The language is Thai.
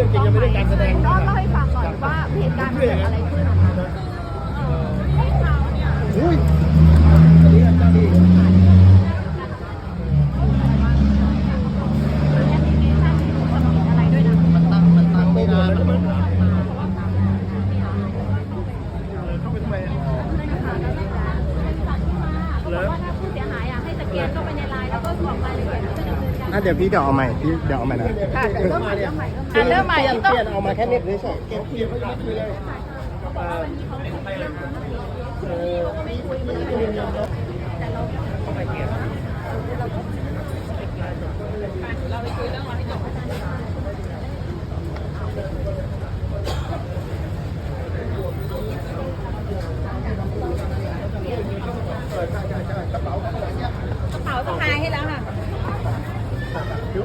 รื่องจริงยังไม่ได้การแสดงน้องเล่าให้ฟังหน่อยว่าเหตุการณ์มันเกิดอะไรขึ้นนะคะอุ้ยอันนี้เจ้าที่อะไรด้วยนะมันตั้งมันตั้งไม่นานมันเหมือนเข้าไปทำไมอะเขาบอกว่าถ้าผู้เสียหายอะให้สแกนเข้าไปในไลน์แล้วก็กรอกรายละเอียดแล้วจะดำเนินการ อะเดี๋ยวพี่เดี๋ยวเอาใหม่พี่เดี๋ยวเอาใหม่นะค่ะเริ่มใหม่เริ่มใหม่คือเริ่มใหม่เปลี่ยนต้องเปลี่ยนเอามาแค่นี้เฉยๆเก็บเปลี่ยนไม่ได้คุยเลยเออกระเป๋าสะพายให้แล้วค่ะ เดี๋